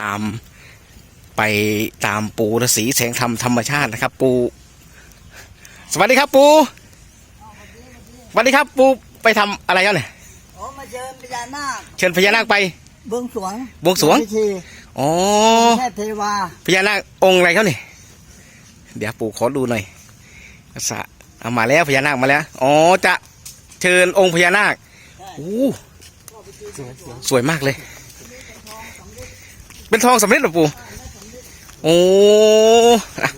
ตามไปตามปูฤาษีแสงธรรมธรรมชาตินะครับ ปู สวัสดีครับ ปูสวัสดีครับ ปูไปทำอะไรกันเนี่ยโอ้มาเชิญพญานาคเชิญพญานาคไปบวงสรวงบวงสรวงพิธีอ๋อแค่เทวาพญานาคองค์อะไรเขาเนี่ยเดี๋ยวปู่ขอดูหน่อยสะเอามาแล้วพญานาคมาแล้วอ๋อจะเชิญองค์พญานาคโอ้สวยมากเลย เป็นทองสำเร็จเหรอปู่โอ้อะ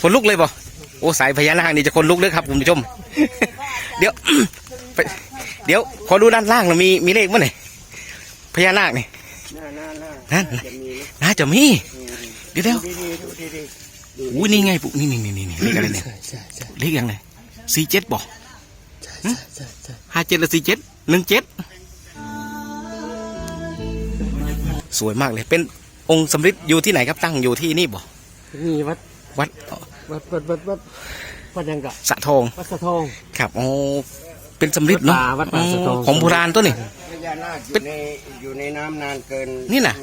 คนลุกเลยป่ะโอ้สายพญานาคนี่จะคนลุกเลยครับคุณผู้ชม เดี๋ยวไปเดี๋ยวขอดูด้านล่างหน่อยมีมีเลขมั้ยเนี่ยพญานาคนี่น่าน่าน่านั่นจะมีน่าจะมี เดี๋ยวเดี๋ยวดีดีดูดีดีอุ้ยนี่ไงปุ๊นี่นี่นี่นี่นี่เลขอะไรเนี่ยใช่ใช่ใช่เลขยังไงสี่เจ็ดบอกใช่ใช่ใช่ห้าเจ็ดหรือสี่เจ็ดหนึ่งเจ็ด สวยมากเลย เป็นองค์สำริดอยู่ที่ไหนครับตั้งอยู่ที่นี่บอกมีวัดวัดวัดวัดวัดวัดวัดยังกะสะทองวัดสะทองครับโอ้เป็นสำริดเนาะวัดป่าวัดป่าสะทองอ๋อของโบราณตัวนี่พญานาคอยู่ในอยู่ในน้ำนานเกินนี่น่ะ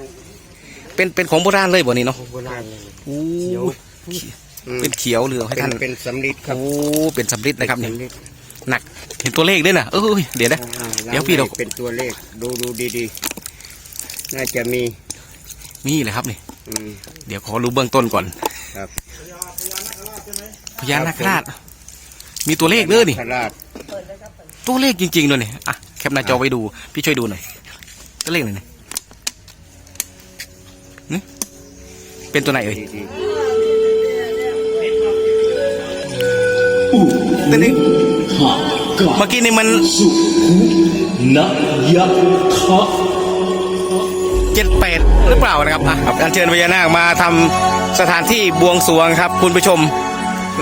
เป็นเป็นของโบราณเลยบ่นี่เนาะโบราณเลยโอ้เขียวอืมเป็นเขียวเหลืองให้เป็นท่านเป็นสำลิดครับโอ้เป็นสำริดนะครับนี่สำลิดหนักเห็นตัวเลขด้วยนะเอ้ยเดี๋ยวนะอ่าเดี๋ยวพี่เราล้างให้เป็นตัวเลขดูดูดีๆ น่าจะมีมีเลยครับนี่อืม เดี๋ยวขอรู้เบื้องต้นก่อนครับ พญานาคราชมีตัวเลขเด้อนี่พระราชตัวเลขจริงๆด้วยนี่อะแคปหน้าจอไว้ดู พี่ช่วยดูหน่อยตัวเลขหน่อยนี่หึเป็นตัวไหนเอ่ยดีตัวนี้เมื่อกี้นี่มันนะยะคะ เจ็ดแปดหรือเปล่านะครับอะครับอัญเชิญพญานาคมาทำสถานที่บวงสรวงครับ คุณผู้ชม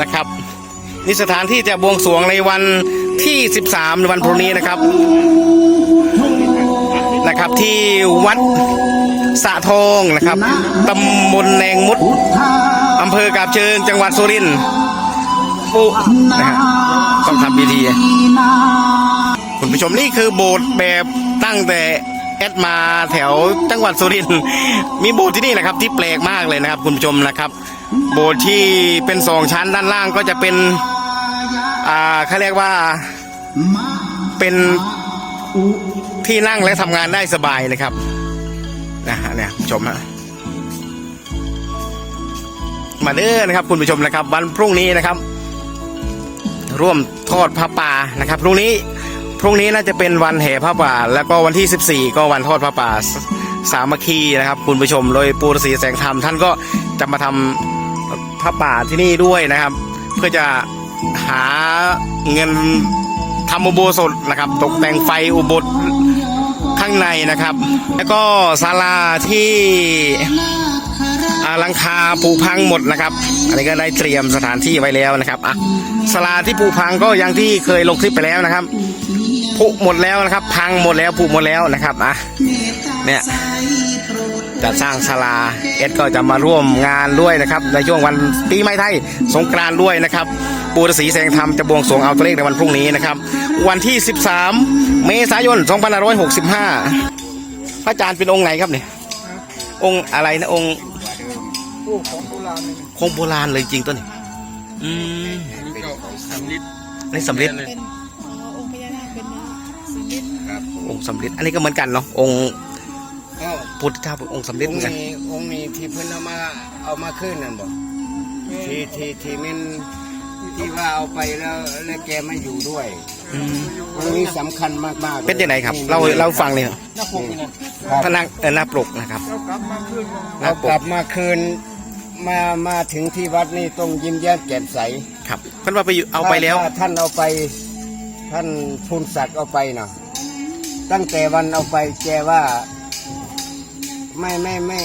นะครับนี่สถานที่จะบวงสรวงในวันที่ 13ในวันพรุ่งนี้นะครับนะครับ ที่วัดสะทองนะครับตำบลแนงมุดอำเภอกาบเชิงจังหวัดสุรินทร์ปุ๊นะฮะต้องทำพิธีคุณผู้ชมนี่คือโบสถ์แบบตั้งแต่ แอดมาแถวจังหวัดสุรินทร์มีโบสถ์ที่นี่นะครับ ที่แปลกมากเลยนะครับ คุณผู้ชมนะครับ โบสถ์ที่เป็นสองชั้นด้านล่างก็จะเป็น อ่าเขาเรียกว่าเป็นที่นั่งและทำงานได้สบายนะครับนะฮะเนี่ยชมฮะมาเด้อนะครับ คุณผู้ชมนะครับ วันพรุ่งนี้นะครับ ร่วมทอดพระป่านะครับพรุ่งนี้ พรุ่งนี้น่าจะเป็นวันแห่พระป่า แล้วก็วันที่ 14 ก็วันทอดพระป่าสามัคคีนะครับ คุณผู้ชมโดยปูรศรีแสงธรรมท่านก็จะมาทำพระป่าที่นี่ด้วยนะครับ เพื่อจะหาเงินทำอุโบสถนะครับ ตกแต่งไฟอุโบสถข้างในนะครับ แล้วก็ศาลาที่อ่าหลังคาผุพังหมดนะครับ อันนี้ก็ได้เตรียมสถานที่ไว้แล้วนะครับอะศาลาที่ผุพังก็อย่างที่เคยลงคลิปไปแล้วนะครับ ผุหมดแล้วนะครับ พังหมดแล้วผุหมดแล้วนะครับอะเนี่ยจะสร้างศาลาเอสก็จะมาร่วมงานด้วยนะครับ ในช่วงวันปีใหม่ไทยสงกรานต์ด้วยนะครับปูรศรีแสงธรรมจะบวงสรวงเอาตัวเลขในวันพรุ่งนี้นะครับ วันที่ 13 เมษายน 2565 พระอาจารย์เป็นองค์ไหนครับเนี่ยองค์อะไรนะองค์คงโบราณเลยจริงตัวนี้อืมสำลิดอันสำริดำลิดครับองค์สำริดอันนี้ก็เหมือนกันเนาะองค์ก็พุทธเจ้าเป็นองค์สำริดอเหงมือนค์กันนี้องค์นี้ที่เพิ่นเอามาเอามาขึ้นนั่นบ่ที่ที่ที่มันที่ว่าเอาไปแล้วแล้วแกไม่อยู่ด้วยอืมองค์นี้สำคัญมากๆเป็นยังไงครับเราเราฟังเลยหน้าปกนี่นะพระนางเออหน้าปลกนะครับเรากลับมาขึ้นหน้าเราปกลักบมาคืนมามาถึงที่วัดนี่ต้องยิ้มแย้มแจ่มใสครับเพิ่นว่าไปอยู่เอาไปแล้วถ้าท่านเอาไป ท่านพูนศักดิ์เอาไปเนาะตั้งแต่วันเอาไปแกว่า ไม่ไม่ไม่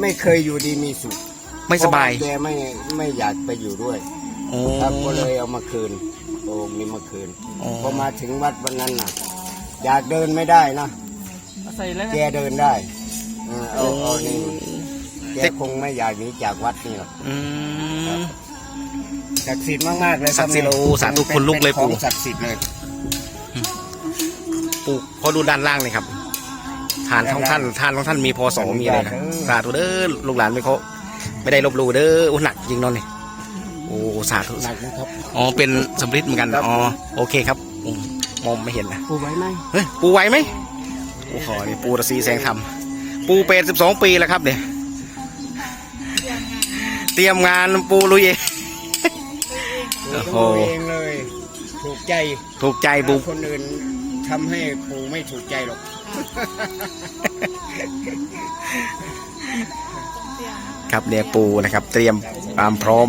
ไม่เคยอยู่ดีมีสุขไม่สบาย เพระว่แกไม่ไม่อยากไปอยู่ด้วย โอ้ ครับก็เลยเอามาคืนโองค์นี้มาคืนอ๋อ พอมาถึงวัดวันนั้นน่ะอยากเดินไม่ได้นะใส่แล้วแกเดินได้เออเอาเอานี่แกคงไม่อยากหนีจากวัดนี่หรอก อืม ศักดิ์สิทธิ์มากๆเลยครับศักดิ์สิทธิ์โอ้สาธุเป็คนลุกเลยป็นของปู่ศักดิ์สิทธิ์เลยปูขอดูด้านล่างหน่อยครับทานของท่านทานของท่านมีพอสอมีอะไรนะสาธุเด้อลูกหลานไม่เขาไม่ได้ลบหลู่เด้อโอ้หนักจริงเนอนนี่โอ้สาธุหนักนะครับ อ๋อเป็นสำริดเหมือนกันครับอ๋อโอเคครับอืมมองไม่เห็นนะ ปูไว้ไหมเฮ้ยปูไหวไหมโอ้โหนี่ปูตะซีแสงธรรมปูเป็ดสิบสองปีแล้วครับเนี่ย เตรียมงานปูลุยเอง โอ้โหปูเองเลย ถูกใจถูกใจปูคนอื่นทำให้ปูไม่ถูกใจหรอก ครับเนี่ยปูนะครับ เตรียมความพร้อม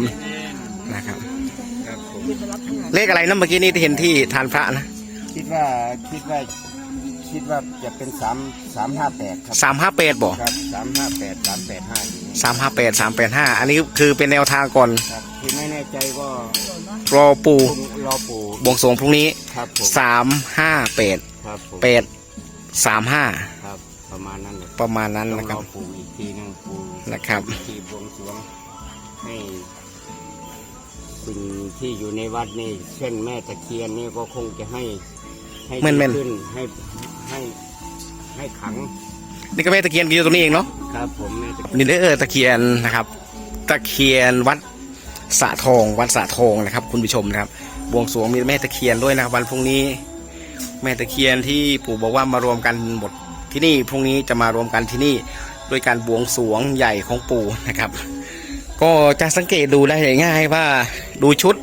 นะครับครับผมเลขอะไรนะเมื่อกี้นี้ที่เห็นที่ทานพระนะ คิดว่าคิดว่าคิดว่าจะเป็นสามสามห้าแปดครับสามห้าแปดบอกครับสามห้าแปดสามแปดห้าอย่างนี้สามห้าแปดสามแปดห้าอันนี้คือเป็นแนวทางก่อนครับที่ไม่แน่ใจก็ รอปูรอปู่บวงสรวงพรุ่งนี้ครับผมสามห้าแปดครับผมแปดสามห้าครับ ประมาณนั้นเลยประมาณนั้นต้องนะครรับ อปู่อีกทีหนึงปู่นะครับพิธีบวงสรวงให้สิ่งที่อยู่ในวัดนี่ เช่นแม่ตะเคียนนี่ก็คงจะให้ ให้แม่นๆดีขึ้นให้ให้ให้ขังนี่ก็แม่ตะเคียนอยู่ตรงนี้เองเนาะ ครับผมแม่ตะนี่เด้อตะเคียนนะครับ ตะเคียนวัด สะทองวัดสะทองนะครับ คุณผู้ชมนะครับบวงสรวงมีแม่ตะเคียนด้วยนะครับวันพรุ่งนี้ แม่ตะเคียนที่ปู่บอกว่ามารวมกันหมดที่นี่พรุ่งนี้จะมารวมกันที่นี่ด้วยการบวงสรวงใหญ่ของปู่นะครับ ก็จะสังเกตดูได้ง่ายว่าดูชุด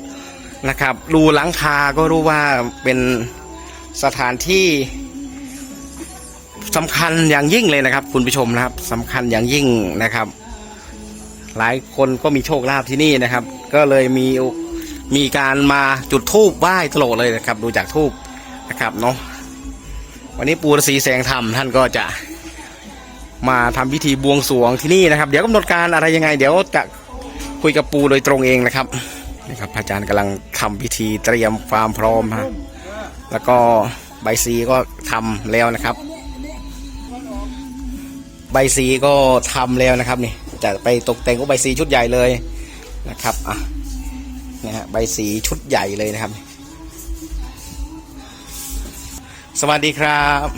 นะครับ ดูหลังคาก็รู้ว่าเป็นสถานที่สำคัญอย่างยิ่งเลยนะครับ คุณผู้ชมนะครับสำคัญอย่างยิ่งนะครับ หลายคนก็มีโชคลาภที่นี่นะครับ ก็เลยมีมีการมาจุดธูปไหว้ตลอดเลยนะครับ ดูจากธูปนะครับเนาะวันนี้ปูฤาษีแสงธรรมท่านก็จะมาทำพิธีบวงสรวงที่นี่นะครับ เดี๋ยวกำหนดการอะไรยังไง เดี๋ยวจะคุยกับปูโดยตรงเองนะครับนะครับพระอาจารย์กำลังทำพิธีเตรียมความพร้อมฮะแล้วก็ใบซีก็ทำแล้วนะครับ ใบสีก็ทำแล้วนะครับนี่จะไปตกแต่งก็ใบสีชุดใหญ่เลย นะครับอะเนี่ยฮะใบสีชุดใหญ่เลยนะครับ สวัสดีครับ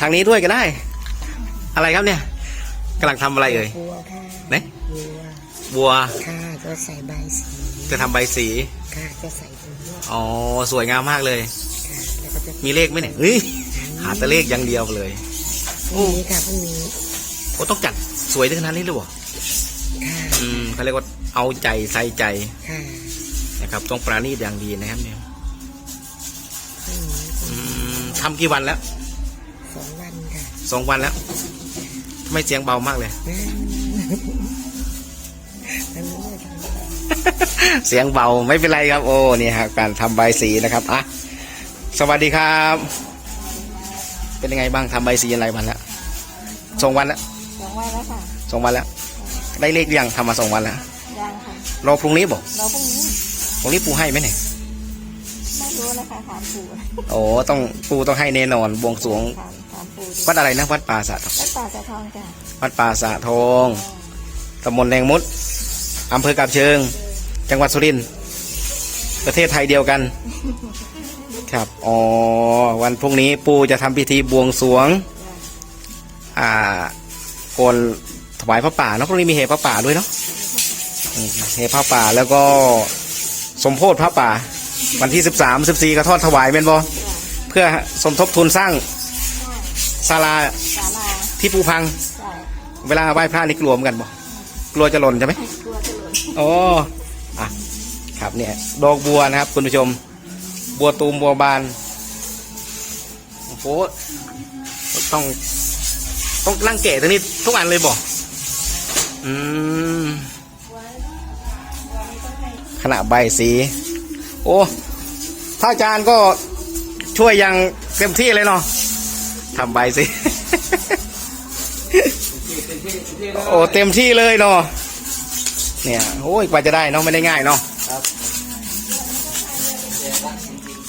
ทางนี้ด้วยก็ได้ อะไรครับเนี่ยกำลังทำอะไรเอ่ยบัวค่ะเนี่ยบัวบัวค่ะก็ใส่ใบสีจะทำใบสีค่ะก็ใส่บัวอ๋อสวยงามมากเลยค่ะแล้วก็จะมีเลขไหมเนี่ยเฮ้ยหาแต่เลขอย่างเดียวเลยพรุ่งนี้ค่ะพรุ่งนี้โอ้ต้องจัดสวยถึงขนาดนี้เลยเหรอค่ะอืม เขาเรียกว่าเอาใจใส่ใจค่ะนะครับ ต้องปราณีตอย่างดีนะครับเนี่ยพรุ่งนี้อืมทำกี่วันแล้วสองวันค่ะสองวันแล้วทำไมเสียงเบามากเลยอืมอันนี้ไม่ทำเสียงเบาไม่เป็นไรครับ โอ้นี่ครับการทำใบสีนะครับอะสวัสดีครับ เป็นยังไงบ้างทำใบสีอะไรวันแล้วสองวันแล้วสองวันแล้วค่ะสองวันแล้ว ได้เลขหรือยังทำมาสองวันแล้วยังค่ะรอพรุ่งนี้บอกเราพรุ่งนี้พรุ่งนี้ปูให้ไหมเนี่ยไม่รู้นะคะถามปู่โอ้ต้องปูต้องให้แน่นอนบวงสรวงถามถามปู่ดูวัดอะไรนะวัดป่าสะทองแล้วป่าจะทองจ้ะวัดป่าสะทองตำบลแดงมุดอำเภอกาบเชิง จังหวัดสุรินทร์ประเทศไทยเดียวกัน ครับอ๋อวันพรุ่งนี้ปูจะทำพิธีบวงสรวง อ่าโกน ถวายพระป่าเนาะพรุ่งนี้มีเหตุพระป่าด้วยเนาะอืมเหตุพระป่าแล้วก็สมโพธิพระป่า วันที่สิบสามสิบสี่กระทอดถวายเป็นบอเพื่อสมทบทุนสร้างศาลาศาลาที่ปูพังใช่เวลาไหว้พระนี่กลัวเหมือนกันบ่กลัวจะหล่นใช่ไหมกลัวจะหล่นโอ้อะครับเนี่ยดอกบัวนะครับ คุณผู้ชม บัวตูมบัวบานโอ้โหต้องต้องนั่งเกะตรงนี้ทุกอันเลยบ่อืม ขณะใบสี โอ้ถ้าอาจารย์ก็ช่วยอย่างเต็มที่เลยเนาะทำใบสีโอ้เต็มที่เลยเนาะเนี่ยโอ้ยกว่าจะได้เนาะไม่ได้ง่ายเนาะ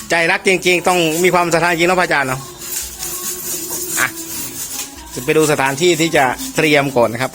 ใจรักจริง ๆ ต้องมีความศรัทธาจริงเนาะพระอาจารย์เนาะอะจะไปดูสถานที่ที่จะเตรียมก่อนนะครับ